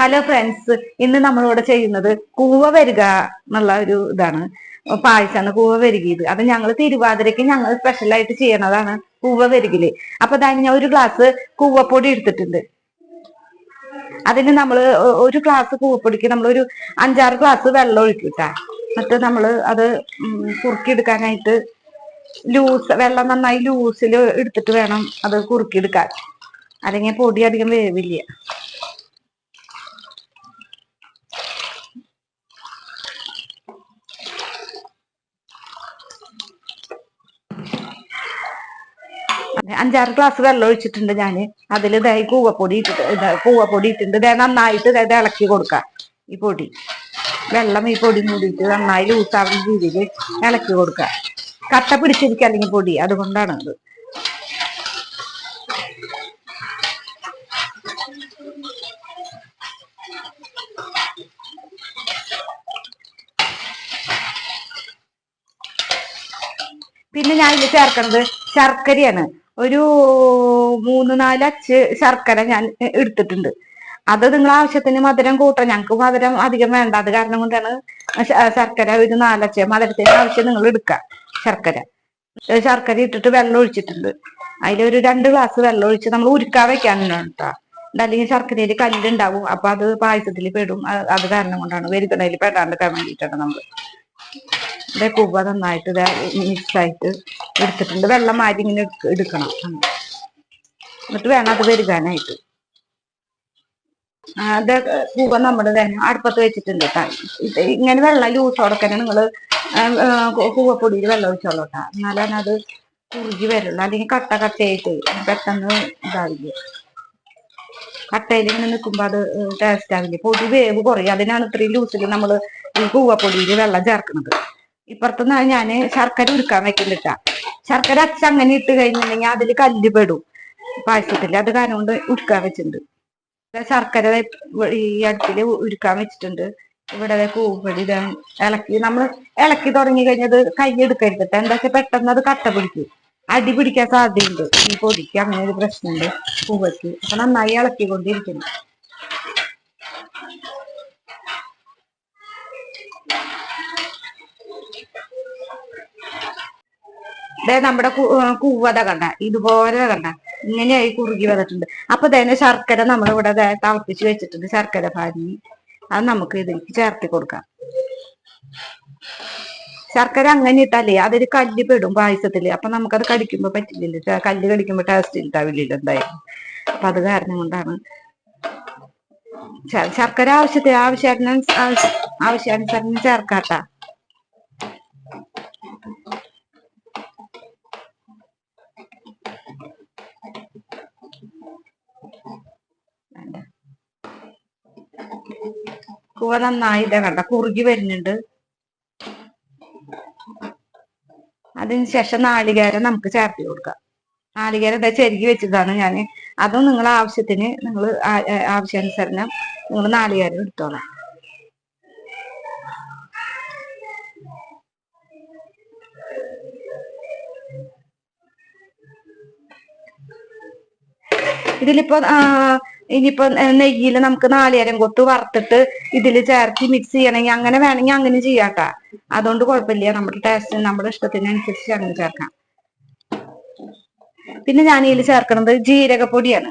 Hello friends ഇന്ന് നമ്മളിവിടെ ചെയ്യുന്നത് കൂവ വരിക എന്നുള്ള ഒരു ഇതാണ്. പായസാണ് കൂവ വരികിയത് അത് ഞങ്ങൾ തിരുവാതിരയ്ക്ക് ഞങ്ങൾ സ്പെഷ്യൽ ആയിട്ട് ചെയ്യണതാണ് കൂവ വരികിൽ. അപ്പൊ അതായത് ഞാൻ ഒരു ഗ്ലാസ് കൂവപ്പൊടി എടുത്തിട്ടുണ്ട്. അതിന് നമ്മൾ ഒരു ഗ്ലാസ് കൂവപ്പൊടിക്ക് നമ്മളൊരു അഞ്ചാറ് ഗ്ലാസ് വെള്ളം ഒഴിക്കൂട്ടാ. എന്നിട്ട് നമ്മൾ അത് കുറുക്കിയെടുക്കാനായിട്ട് ലൂസ് വെള്ളം നന്നായി ലൂസിൽ എടുത്തിട്ട് വേണം അത് കുറുക്കിയെടുക്കാൻ. അല്ലെങ്കിൽ പൊടി അധികം വേവില്ല. അഞ്ചാറ് ഗ്ലാസ് വെള്ളം ഒഴിച്ചിട്ടുണ്ട് ഞാൻ അതിൽ ഇതായി കൂവപ്പൊടി ഇട്ടിട്ട് കൂവപ്പൊടി ഇട്ടിട്ടുണ്ട്. ഇതേ നന്നായിട്ട് ഇതായത് ഇളക്കി കൊടുക്കാം ഈ പൊടി. വെള്ളം ഈ പൊടി മൂടിയിട്ട് നന്നായി ലൂസാവുന്ന രീതിയിൽ ഇളക്കി കൊടുക്കുക കട്ട പിടിച്ചിരിക്കുക അല്ലെങ്കിൽ പൊടി. അതുകൊണ്ടാണ് അത്. പിന്നെ ഞാൻ ഇതിൽ ചേർക്കുന്നത് ശർക്കരയാണ്. ഒരു മൂന്ന് നാല് അച്ച് ശർക്കര ഞാൻ എടുത്തിട്ടുണ്ട്. അത് നിങ്ങൾ ആവശ്യത്തിന് മധുരം കൂട്ടാം ഞങ്ങൾക്ക് മധുരം അധികം വേണ്ട. അത് കാരണം കൊണ്ടാണ് ശർക്കര ഒരു നാലച്ച് മധുരത്തിന് ആവശ്യം നിങ്ങൾ എടുക്കുക ശർക്കര. ശർക്കര ഇട്ടിട്ട് വെള്ളം ഒഴിച്ചിട്ടുണ്ട്. അതിലൊരു രണ്ട് ഗ്ലാസ് വെള്ളം ഒഴിച്ച് നമ്മൾ ഉരുക്കാൻ വെക്കാനുണ്ട് കേട്ടോ. അല്ലെങ്കിൽ ശർക്കരയിൽ കല്ലുണ്ടാവും അപ്പൊ അത് പായസത്തിൽ പെടും. അത് കാരണം കൊണ്ടാണ് വെരുകടയിൽ പെടാണ്ടിരിക്കാൻ വേണ്ടിയിട്ടാണ് നമ്മൾ ഇതേ കുവ നന്നായിട്ട് ഇതേ മിക്സ് ആയിട്ട് എടുത്തിട്ടുണ്ട്. വെള്ളം മാറ്റി ഇങ്ങനെ എടുക്കണം. എന്നിട്ട് വേണം അത് വരുകാനായിട്ട്. അത് കൂവ നമ്മുടെ തന്നെ അടുപ്പത്ത് വെച്ചിട്ടുണ്ട് കേട്ടോ. ഇങ്ങനെ വെള്ളം ലൂസോടൊക്കെ നിങ്ങൾ കൂവപ്പൊടിയിൽ വെള്ളം ഒഴിച്ചോളൂ കേട്ടോ. എന്നാലാണ് അത് കുറുകി വരുള്ളൂ. അല്ലെങ്കിൽ കട്ട കട്ടയായിട്ട് പെട്ടെന്ന് ഇതാവില്ല. കട്ടയിൽ ഇങ്ങനെ നിൽക്കുമ്പോൾ അത് ടേസ്റ്റ് ആവില്ല. പൊടി വേവ് കുറയും. അതിനാണ് ഇത്രയും ലൂസിൽ നമ്മൾ ഈ കൂവപ്പൊടിയിൽ വെള്ളം ചേർക്കുന്നത്. ഇപ്പുറത്തുനിന്ന് ഞാൻ ശർക്കര ഉരുക്കാൻ വെക്കുന്നിട്ട. ശർക്കര അച്ഛ അങ്ങനെ ഇട്ട് കഴിഞ്ഞിട്ടുണ്ടെങ്കിൽ അതിൽ കല്ല് പെടും. പായസത്തിൽ അത് കാരണം കൊണ്ട് ഉരുക്കാൻ വെച്ചിട്ടുണ്ട്. ശർക്കര ഈ അടുപ്പിൽ ഉരുക്കാൻ വെച്ചിട്ടുണ്ട്. ഇവിടെ കൂപ്പടി ഇളക്കി. നമ്മൾ ഇളക്കി തുടങ്ങി കഴിഞ്ഞത് കൈ എടുക്കരുത് എന്താ വെച്ചാൽ പെട്ടെന്ന് അത് കട്ട പിടിക്കും. അടി പിടിക്കാൻ സാധ്യതയുണ്ട്. ഈ പൊടിക്ക് അങ്ങനെ ഒരു പ്രശ്നമുണ്ട്. പൂവയ്ക്ക് അപ്പൊ നന്നായി ഇളക്കിക്കൊണ്ടിരിക്കണം ദേ നമ്മുടെ കൂവത കണ്ട ഇതുപോലെ കണ്ട. ഇങ്ങനെയായി കുറുകി വന്നിട്ടുണ്ട്. അപ്പൊ തന്നെ ശർക്കര നമ്മളിവിടെ തിളപ്പിച്ച് വെച്ചിട്ടുണ്ട് ശർക്കര പാനി. അത് നമുക്ക് ഇതിലേക്ക് ചേർത്തി കൊടുക്കാം. ശർക്കര അങ്ങനെ ഇട്ടാലേ അതൊരു കല്ല് പെടും പായസത്തിൽ. അപ്പൊ നമുക്കത് കടിക്കുമ്പോ പറ്റില്ലല്ലോ. കല്ല് കടിക്കുമ്പോ ടേസ്റ്റ് ഉണ്ടാവില്ലല്ലോ എന്തായാലും. അപ്പൊ അത് കാരണം കൊണ്ടാണ്. ശർക്കര ആവശ്യത്തെ ആവശ്യാനുസരണം ആവശ്യാനുസരണം ചേർക്കാട്ടാ. കൂവ നന്നായി ഇതാ കണ്ട കുറുകി വരുന്നുണ്ട്. അതിനുശേഷം നാളികേരം നമുക്ക് ചേർത്ത് കൊടുക്കാം. നാളികേരം ഇതാ ചെരുകി വെച്ചതാണ് ഞാൻ അതും നിങ്ങൾ ആവശ്യത്തിന് നിങ്ങൾ ആവശ്യാനുസരണം നിങ്ങൾ നാളികേരം എടുത്തോളാം. ഇതിലിപ്പോ ഇനിയിപ്പോ നെയ്യിൽ നമുക്ക് നാളികേരം കൊത്ത് വറുത്തിട്ട് ഇതിൽ ചേർത്ത് മിക്സ് ചെയ്യണമെങ്കിൽ അങ്ങനെ വേണമെങ്കിൽ അങ്ങനെ ചെയ്യാട്ടാ. അതുകൊണ്ട് കുഴപ്പമില്ല. നമ്മുടെ ടേസ്റ്റ് നമ്മുടെ ഇഷ്ടത്തിനനുസരിച്ച് അങ്ങനെ ചേർക്കാം. പിന്നെ ഞാൻ ഇതിൽ ചേർക്കുന്നത് ജീരകപ്പൊടിയാണ്.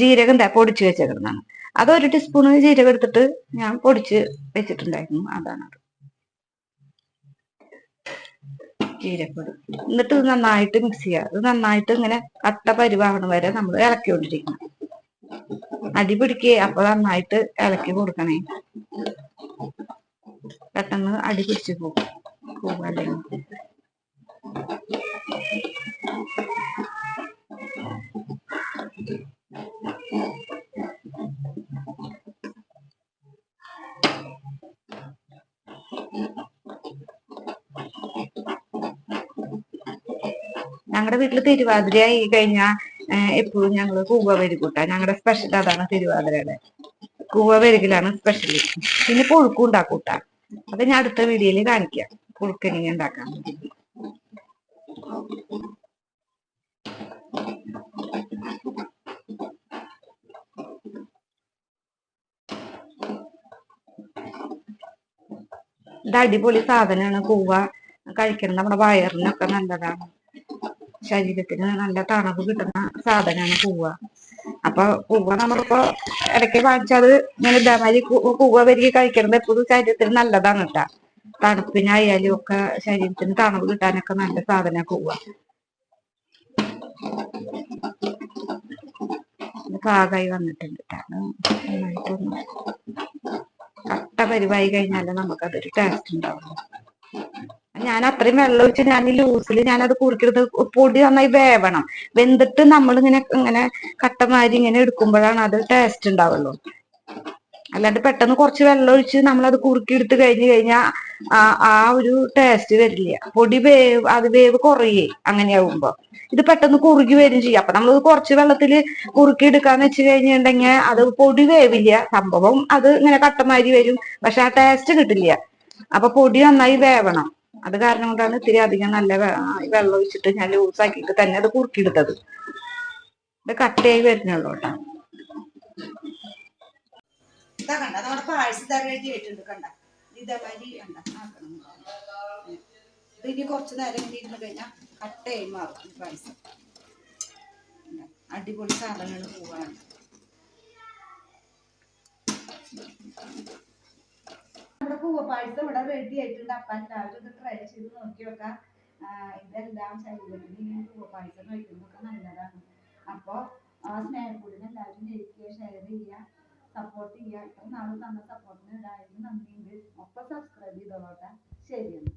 ജീരകം എന്താ പൊടിച്ച് വെച്ചേക്കുന്നതാണ്. അത് ഒരു ടീസ്പൂൺ ജീരകം എടുത്തിട്ട് ഞാൻ പൊടിച്ച് വെച്ചിട്ടുണ്ടായിരുന്നു. അതാണ് ജീരകപ്പൊടി എന്നിട്ട് നന്നായിട്ട് മിക്സ് ചെയ്യുക. ഇത് നന്നായിട്ട് ഇങ്ങനെ കട്ട പരിവാഹണം വരെ നമ്മൾ ഇളക്കിക്കൊണ്ടിരിക്കണം. അടി പിടിക്കുക അപ്പൊ നന്നായിട്ട് ഇളക്കി കൊടുക്കണേ. പെട്ടെന്ന് അടി പിടിച്ചു പോകും. പോകല്ലെങ്കിൽ ഞങ്ങളുടെ വീട്ടിൽ തിരുവാതിര ആയി കഴിഞ്ഞാൽ എപ്പോഴും ഞങ്ങൾ കൂവ വരികൂട്ട ഞങ്ങളുടെ സ്പെഷ്യൽ അതാണ് തിരുവാതിരയുടെ. കൂവ വരികലാണ് സ്പെഷ്യൽ പിന്നെ പുഴുക്കും ഉണ്ടാക്കൂട്ട അത് ഞാൻ അടുത്ത വീഡിയോയിൽ കാണിക്കാം. പുഴുക്കനിങ്ങനെ ഉണ്ടാക്കാൻ ഇത് അടിപൊളി സാധനമാണ് കൂവ. കഴിക്കണം നമ്മുടെ വയറിനൊക്കെ നല്ലതാണ്. ശരീരത്തിന് നല്ല തണുപ്പ് കിട്ടുന്ന സാധനമാണ് കൂവ. അപ്പൊ കൂവ നമ്മളിപ്പോ ഇടയ്ക്ക് വാങ്ങിച്ചത് ഇങ്ങനെ ഇതേമാതിരി കൂവ വരിക കഴിക്കുന്നത് എപ്പോഴും ശരീരത്തിന് നല്ലതാണ് കേട്ടാ. തണുപ്പിനായാലും ഒക്കെ ശരീരത്തിന് തണുപ്പ് കിട്ടാനൊക്കെ നല്ല സാധന കൂവ. പാകമായി വന്നിട്ടുണ്ട് നന്നായിട്ടൊന്ന് കട്ട പരിവായി കഴിഞ്ഞാലേ നമുക്കതൊരു ടേസ്റ്റ് ഉണ്ടാവുള്ളൂ. ഞാൻ അത്രയും വെള്ളം ഒഴിച്ച് ഞാൻ ഈ ലൂസിൽ ഞാനത് കുറുക്കിയെടുത്ത് പൊടി നന്നായി വേവണം. വെന്തിട്ട് നമ്മൾ ഇങ്ങനെ ഇങ്ങനെ കട്ടമാരി ഇങ്ങനെ എടുക്കുമ്പോഴാണ് അത് ടേസ്റ്റ് ഉണ്ടാവുള്ളൂ. അല്ലാണ്ട് പെട്ടെന്ന് കുറച്ച് വെള്ളം ഒഴിച്ച് നമ്മളത് കുറുക്കി എടുത്ത് കഴിഞ്ഞ് കഴിഞ്ഞാൽ ആ ഒരു ടേസ്റ്റ് വരില്ല. പൊടി വേവ് അത് വേവ് കുറയേ അങ്ങനെയാവുമ്പോ. ഇത് പെട്ടെന്ന് കുറുകി വരും ചെയ്യും. അപ്പൊ നമ്മൾ കുറച്ച് വെള്ളത്തിൽ കുറുക്കി എടുക്കാന്ന് വെച്ച് കഴിഞ്ഞിട്ടുണ്ടെങ്കിൽ അത് പൊടി വേവില്ല. സംഭവം അത് ഇങ്ങനെ കട്ടമാരി വരും. പക്ഷെ ആ ടേസ്റ്റ് കിട്ടില്ല. അപ്പൊ പൊടി നന്നായി വേവണം. അത് കാരണം കൊണ്ടാണ് ഇത്തിരി അധികം നല്ല വെള്ളം ഒഴിച്ചിട്ട് ഞാൻ ലൂസാക്കിയിട്ട് തന്നെ അത് കുറുക്കിയെടുത്തത്. ഇത് കട്ടയായി വരുന്നുള്ളൂ കേട്ടോ. ഇതാ നമ്മുടെ ആക്കണം ഇനി കുറച്ച് നേരം ഇരുന്ന് കഴിഞ്ഞാൽ കട്ടയായി മാറും കണ്ടോ? അടിപൊളി സാധനങ്ങൾ പോവാണ്. പൂവ പായസം ഇവിടെ റെഡി ആയിട്ടുണ്ട്. അപ്പൻ എല്ലാവരും ഇത് ട്രൈ ചെയ്ത് നോക്കി നോക്കാം ഇതെല്ലാം ശരീരത്തിന് ഇങ്ങനെ പൂവ പായസം കഴിക്കുന്നതൊക്കെ നല്ലതാണ്. അപ്പൊ ആ സ്നേഹക്കൂടിന് എല്ലാവരും ജയിക്കുക ഷെയർ ചെയ്യുക സപ്പോർട്ട് ചെയ്യുക. ഇത്ര നാളും തന്ന സപ്പോർട്ടിന് എല്ലാവരും നന്ദിയുണ്ട്. ഒപ്പം സബ്സ്ക്രൈബ് ചെയ്തോളട്ടെ ശരിയെന്ന്